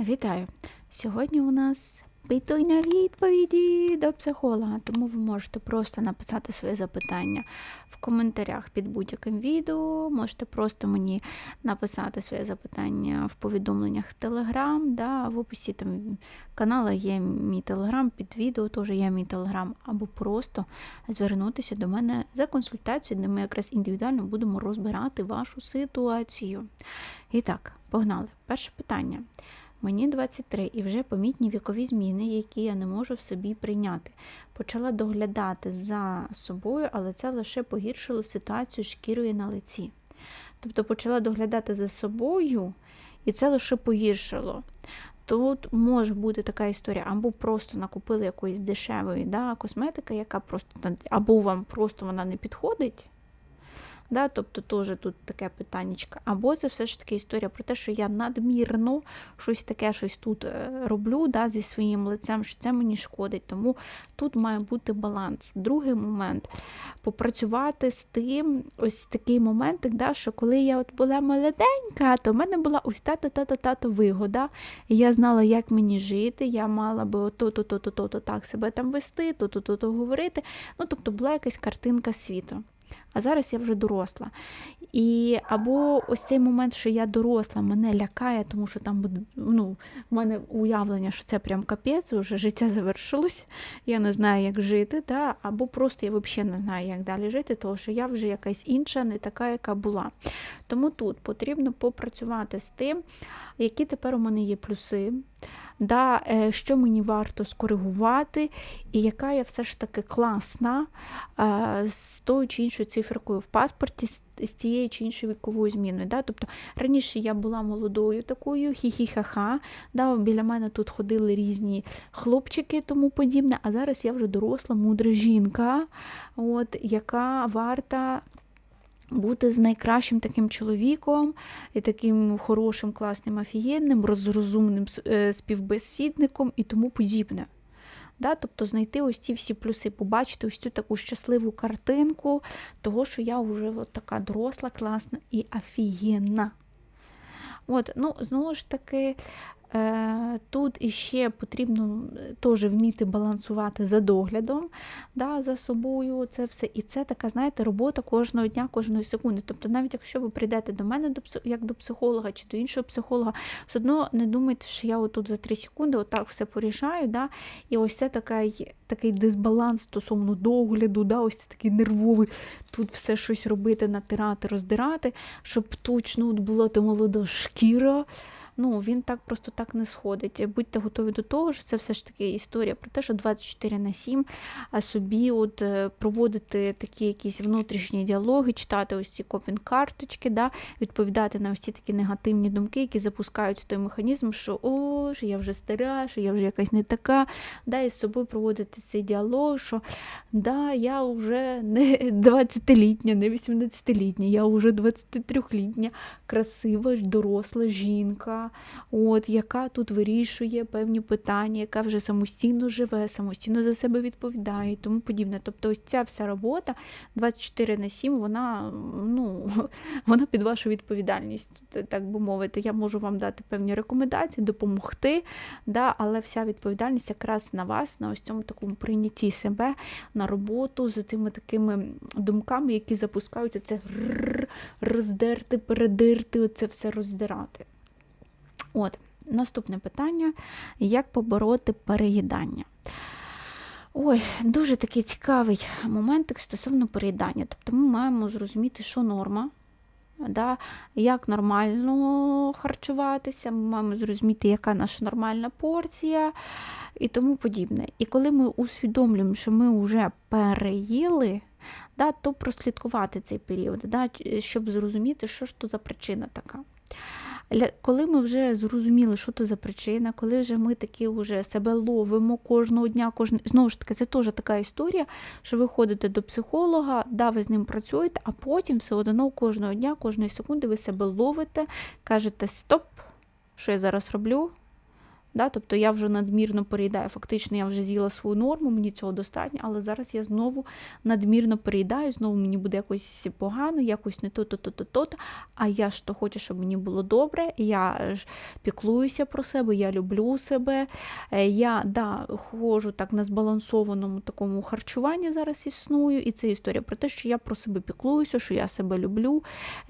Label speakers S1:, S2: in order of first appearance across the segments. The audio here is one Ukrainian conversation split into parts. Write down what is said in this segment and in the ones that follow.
S1: Вітаю! Сьогодні у нас питання відповіді до психолога, тому ви можете просто написати своє запитання в коментарях під будь-яким відео. Можете просто мені написати своє запитання в повідомленнях Телеграм. Да, в описі там каналу є мій телеграм, під відео теж є мій телеграм, або просто звернутися до мене за консультацією, де ми якраз індивідуально будемо розбирати вашу ситуацію. І так, погнали. Перше питання. Мені 23 і вже помітні вікові зміни, які я не можу в собі прийняти. Почала доглядати за собою, але це лише погіршило ситуацію шкірою на лиці. Тобто почала доглядати за собою, і це лише погіршило. Тут може бути така історія, або просто накупили якоїсь дешевої да, косметики, яка просто або вам просто вона не підходить. Да, тобто теж тут таке питаннячко. Або це все ж таки історія про те, що я надмірно щось таке щось тут е, роблю да, зі своїм лицем, що це мені шкодить. Тому тут має бути баланс. Другий момент попрацювати з тим, ось такий моментик, да, що коли я от була молоденька, то в мене була ось та-та-та-та-та вигода. І я знала, як мені жити, я мала би то-то-то-то-то так себе там вести, то-то-то говорити. Ну, тобто була якась картинка світу. А зараз я вже доросла. І або ось цей момент, що я доросла, мене лякає, тому що там ну, в мене уявлення, що це прям капець, вже життя завершилось, я не знаю, як жити, да? або просто я взагалі не знаю, як далі жити, тому що я вже якась інша, не така, яка була. Тому тут потрібно попрацювати з тим, які тепер у мене є плюси да, е, що мені варто скоригувати, і яка я все ж таки класна з тою чи іншою циферкою в паспорті. З тією чи іншою віковою зміною. Да? Тобто раніше я була молодою такою, хі-хі-ха-ха, да? біля мене тут ходили різні хлопчики тому подібне, а зараз я вже доросла, мудра жінка, от, яка варта бути з найкращим таким чоловіком, і таким хорошим, класним, офігенним, розумним е, співбесідником і тому подібне. Да? Тобто знайти ось ці всі плюси, побачити ось цю таку щасливу картинку, того, що я вже от така доросла, класна і офігенна. От, ну, Знову ж таки, тут іще потрібно е, теж вміти балансувати за доглядом да, за собою. це все. І це така, знаєте, робота кожного дня, кожної секунди. Тобто, навіть якщо ви прийдете до мене до як до психолога чи до іншого психолога, все одно не думайте, що я отут за 3 секунди отак все порішаю. Да, І ось це такий, такий дисбаланс стосовно догляду, да, ось це такий нервовий, тут все щось робити, натирати, роздирати, щоб точно от була та молода шкіра ну він так просто так не сходить. Будьте готові до того, що це все ж таки історія про те, що 24 на 7 собі от е, проводити такі якісь внутрішні діалоги, читати ось ці копінг-карточки, да, відповідати на ось ці такі негативні думки, які запускають той механізм, що о, що я вже стара, що я вже якась не така. Да, І з собою проводити цей діалог, що да, я вже не 20-літня, не 18-літня, я вже 23-літня, красива, доросла жінка от, яка тут вирішує певні питання, яка вже самостійно живе, самостійно за себе відповідає і тому подібне. Тобто ось ця вся робота 24 на 7, вона ну, вона під вашу відповідальність, так би мовити. Я можу вам дати певні рекомендації, допомогти, да, але вся відповідальність якраз на вас, на ось цьому такому прийнятті себе, на роботу з цими такими думками, які запускають це роздерти, передирти, оце все роздирати. От, Наступне питання: як побороти переїдання? Ой, дуже такий цікавий моментик стосовно переїдання. Тобто ми маємо зрозуміти, що норма, да, як нормально харчуватися, ми маємо зрозуміти, яка наша нормальна порція і тому подібне. І коли ми усвідомлюємо, що ми вже переїли, да, то прослідкувати цей період, да, щоб зрозуміти, що ж то за причина така. Коли ми вже зрозуміли, що то за причина, коли вже ми такі вже себе ловимо кожного дня, кожен... знову ж таки, це теж така історія, що ви ходите до психолога, да, ви з ним працюєте, а потім все одно кожного дня, кожної секунди ви себе ловите, кажете Стоп, що я зараз роблю? Да? Тобто я вже надмірно переїдаю. Фактично, я вже з'їла свою норму, мені цього достатньо, але зараз я знову надмірно переїдаю, знову мені буде якось погано, якось не то-то, то-то. А я ж то хочу, щоб мені було добре. Я ж піклуюся про себе, я люблю себе. Е, я да, ходжу так на збалансованому такому харчуванні зараз існую. І це історія про те, що я про себе піклуюся, що я себе люблю,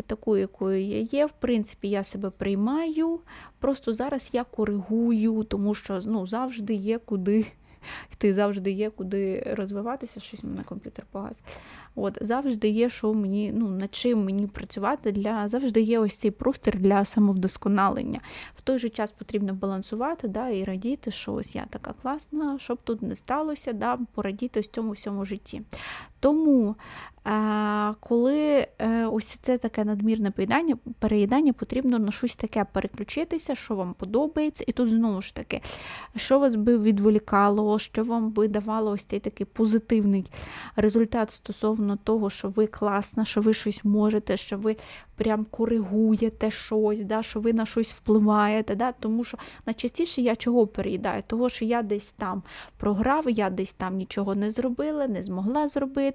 S1: такою, якою я є. В принципі, я себе приймаю. Просто зараз я коригую, тому що ну, завжди є куди йти, завжди є куди розвиватися. Щось на комп'ютер погас. От завжди є, що мені ну над чим мені працювати для завжди є ось цей простір для самовдосконалення. В той же час потрібно балансувати, да, і радіти, що ось я така класна, щоб тут не сталося, да, порадіти ось цьому всьому житті. Тому е, коли е, ось це таке надмірне поїдання, переїдання, потрібно на щось таке переключитися, що вам подобається. І тут знову ж таки, що вас би відволікало, що вам би давало ось цей такий позитивний результат стосовно того, що ви класна, що ви щось можете, що ви прям коригуєте щось, да, що ви на щось впливаєте. Да, Тому що найчастіше я чого переїдаю? Того, що я десь там програв, я десь там нічого не зробила, не змогла зробити,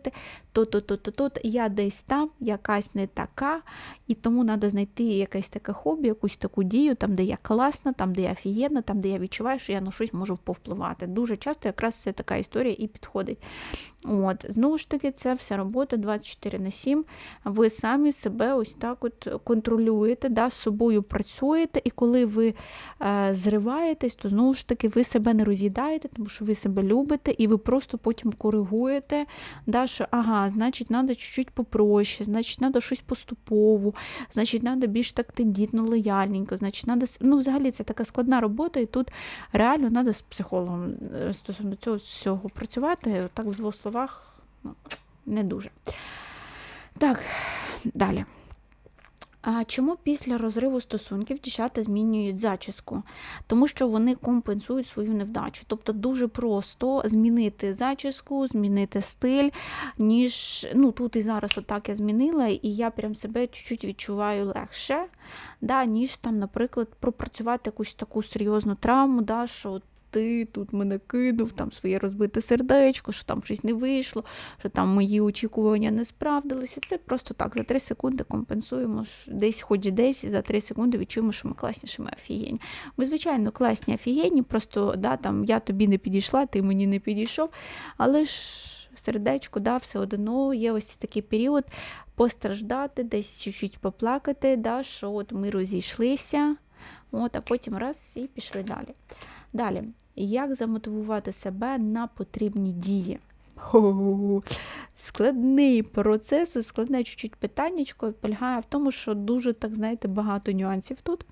S1: то-то-то-то, я десь там якась не така, і тому треба знайти якесь таке хобі, якусь таку дію, там, де я класна, там, де я офігенна, там, де я відчуваю, що я на щось можу повпливати. Дуже часто якраз це така історія і підходить. От, Знову ж таки, це вся робота 24 на 7. Ви самі себе ось так от контролюєте, да, з собою працюєте, і коли ви е, зриваєтесь, то знову ж таки ви себе не роз'їдаєте, тому що ви себе любите, і ви просто потім коригуєте, да, що ага, значить, треба чуть-чуть попроще, значить, треба щось поступово, значить, треба більш так тендітно, лояльненько, значить, треба. Ну, взагалі це така складна робота, і тут реально треба з психологом е, стосовно цього всього працювати. Так, в двох словах, ну, не дуже. Так, далі. Чому після розриву стосунків дівчата змінюють зачіску? Тому що вони компенсують свою невдачу. Тобто дуже просто змінити зачіску, змінити стиль, ніж ну тут і зараз отак я змінила, і я прям себе чуть-чуть відчуваю легше, да, ніж там, наприклад, пропрацювати якусь таку серйозну травму, да, що ти тут мене кинув, там своє розбите сердечко, що там щось не вийшло, що там мої очікування не справдилися. Це просто так, за 3 секунди компенсуємо, десь хоч десь, за 3 секунди відчуємо, що ми класніші, ми офігенні. Ми, звичайно, класні офігенні, просто да, там, я тобі не підійшла, ти мені не підійшов. Але ж сердечко, да, все одно є ось такий період постраждати, десь чуть-чуть поплакати, да, що от ми розійшлися, от, а потім раз і пішли далі. Далі, як замотивувати себе на потрібні дії? Хо-хо-хо. Складний процес, складне чуть-чуть питаннячко полягає в тому, що дуже, так знаєте, багато нюансів тут.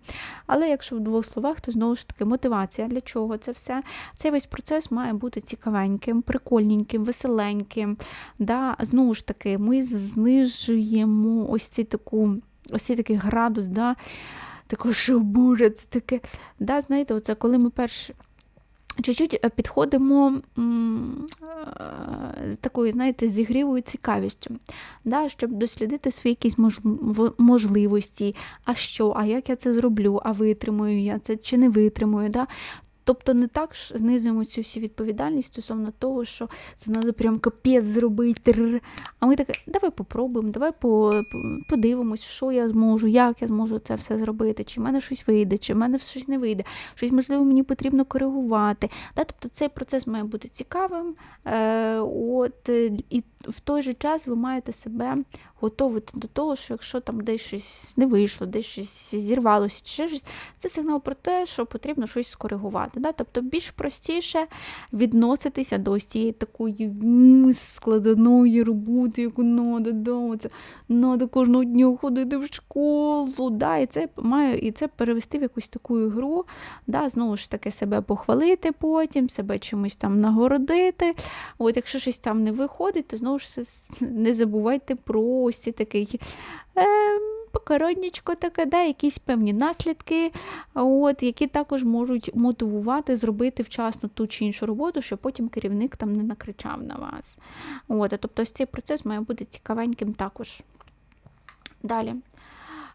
S1: Але якщо в двох словах, то знову ж таки мотивація для чого це все. Цей весь процес має бути цікавеньким, прикольненьким, веселеньким. Да? Знову ж таки, ми знижуємо ось цей таку, ось цей такий градус. Да? Такого, що боже, це таке. Да, Знаєте, оце коли ми перші. Чуть-чуть е, підходимо з такою, знаєте, зігрівою цікавістю, да, щоб дослідити свої якісь можливості, а що, а як я це зроблю, а витримую я це чи не витримую. Да? Тобто не так ж знизуємо цю всю відповідальність стосовно того, що це треба прям капець зробити. А ми таке, давай попробуємо, давай подивимось, що я зможу, як я зможу це все зробити, чи в мене щось вийде, чи в мене щось не вийде, щось, можливо, мені потрібно коригувати. Тобто цей процес має бути цікавим. Е, от, І в той же час ви маєте себе готувати до того, що якщо там десь щось не вийшло, десь щось зірвалося, чи ще щось, це сигнал про те, що потрібно щось скоригувати. Да? Тобто більш простіше відноситися до ось цієї такої складної роботи, яку да, треба кожного дня ходити в школу. Да? І це має і це перевести в якусь таку ігру, да? знову ж таки себе похвалити потім, себе чимось там нагородити. От Якщо щось там не виходить, то знову ж не забувайте про ось такий е, покароннячко таке, да, якісь певні наслідки, от, які також можуть мотивувати зробити вчасно ту чи іншу роботу, щоб потім керівник там не накричав на вас. От, Тобто ось цей процес має бути цікавеньким також. Далі.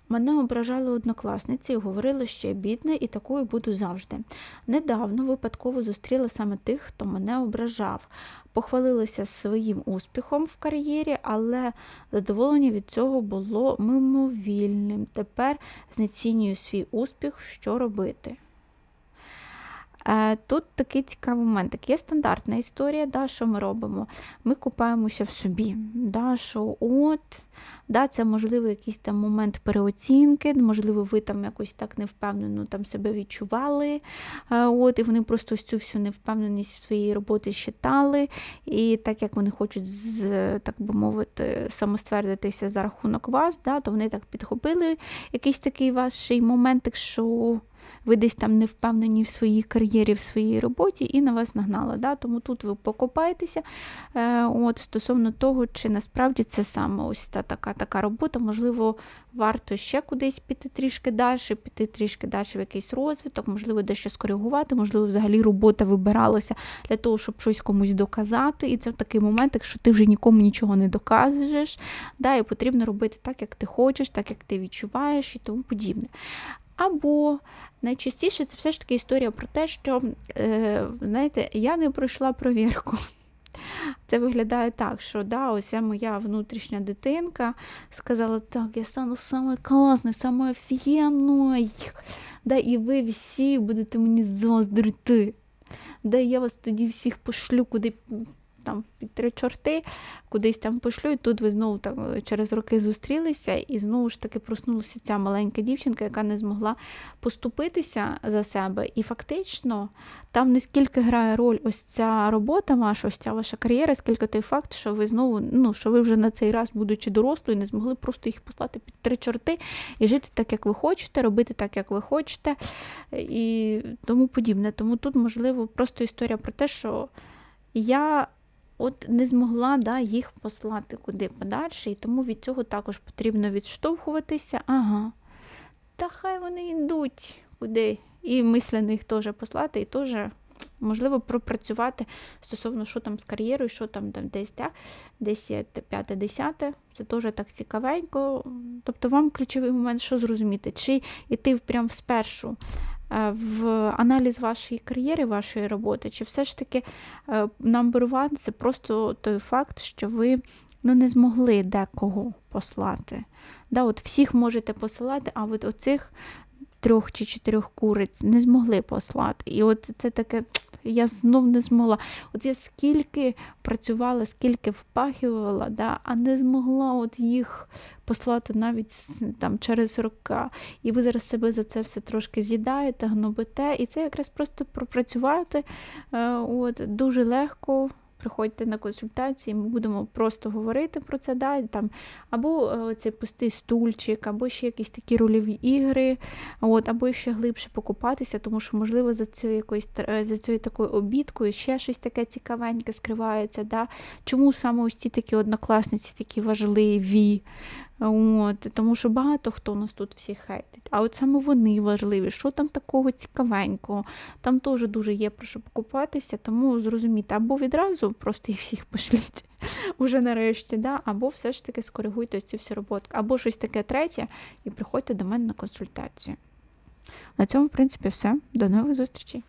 S1: Мене ображали однокласниці і говорили, що я бідна і такою буду завжди. Недавно випадково зустріла саме тих, хто мене ображав. Похвалилася своїм успіхом в кар'єрі, але задоволення від цього було мимовільним. Тепер знецінюю свій успіх, що робити. Е, Тут такий цікавий момент. Так є стандартна історія, да, що ми робимо? Ми купаємося в собі. Да, що от, да, Це можливо якийсь там момент переоцінки, можливо, ви там якось так невпевнено там себе відчували. е, От, І вони просто ось цю всю невпевненість своєї роботи считали. І так як вони хочуть, з, так би мовити, самоствердитися за рахунок вас, да, то вони так підхопили якийсь такий ваш моментик, що ви десь там не впевнені в своїй кар'єрі, в своїй роботі, і на вас нагнали. Да? Тому тут ви покопаєтеся е, от, стосовно того, чи насправді це саме ось та така така робота, можливо, варто ще кудись піти трішки далі, піти трішки далі в якийсь розвиток, можливо, дещо скоригувати, можливо, взагалі робота вибиралася для того, щоб щось комусь доказати. І це такий момент, якщо ти вже нікому нічого не доказуєш, да, і потрібно робити так, як ти хочеш, так як ти відчуваєш і тому подібне. Або найчастіше це все ж таки історія про те, що, е, знаєте, я не пройшла провірку. Це виглядає так, що да, ось моя внутрішня дитинка сказала, так, я стану саме класною, саме офігенною. Да, і ви всі будете мені заздрити. Да, я вас тоді всіх пошлю, куди там під три чорти, кудись там пошлю, і тут ви знову так е, через роки зустрілися, і знову ж таки проснулася ця маленька дівчинка, яка не змогла поступитися за себе. І фактично там не скільки грає роль ось ця робота ваша, ось ця ваша кар'єра, скільки той факт, що ви знову, ну що ви вже на цей раз, будучи дорослою, не змогли просто їх послати під три чорти і жити так, як ви хочете, робити так, як ви хочете, і тому подібне. Тому тут можливо просто історія про те, що я от не змогла да, їх послати куди подальше, і тому від цього також потрібно відштовхуватися. Ага, та хай вони йдуть куди. І мислено їх теж послати, і теж, можливо, пропрацювати стосовно, що там з кар'єрою, що там, там десь так, десь п'яте, десяте. Це теж так цікавенько. Тобто вам ключовий момент, що зрозуміти, чи йти прям спершу в аналіз вашої кар'єри, вашої роботи, чи все ж таки е, number one – це просто той факт, що ви ну, не змогли декого послати. Да, от Всіх можете посилати, а от оцих трьох чи чотирьох куриць не змогли послати. І от це таке. Я знов не змогла. От я скільки працювала, скільки впахувала, да, а не змогла от їх послати навіть там через рука. І ви зараз себе за це все трошки з'їдаєте, гнобите. І це якраз просто пропрацювати е, от, дуже легко. Приходьте на консультації, ми будемо просто говорити про це, да, там, або е, цей пустий стульчик, або ще якісь такі рольові ігри, от, або ще глибше покупатися, тому що, можливо, за цією якоюсь за цією такою обідкою ще щось таке цікавеньке скривається. Да? Чому саме ось ці такі однокласниці такі важливі? От, Тому що багато хто у нас тут всіх хейтить. А от саме вони важливі, що там такого цікавенького, там теж дуже є про що покупатися, тому зрозумійте, або відразу просто їх всіх пошліть уже нарешті, да? або все ж таки скоригуйте цю всю роботу, або щось таке третє, і приходьте до мене на консультацію. На цьому, в принципі, все. До нових зустрічей!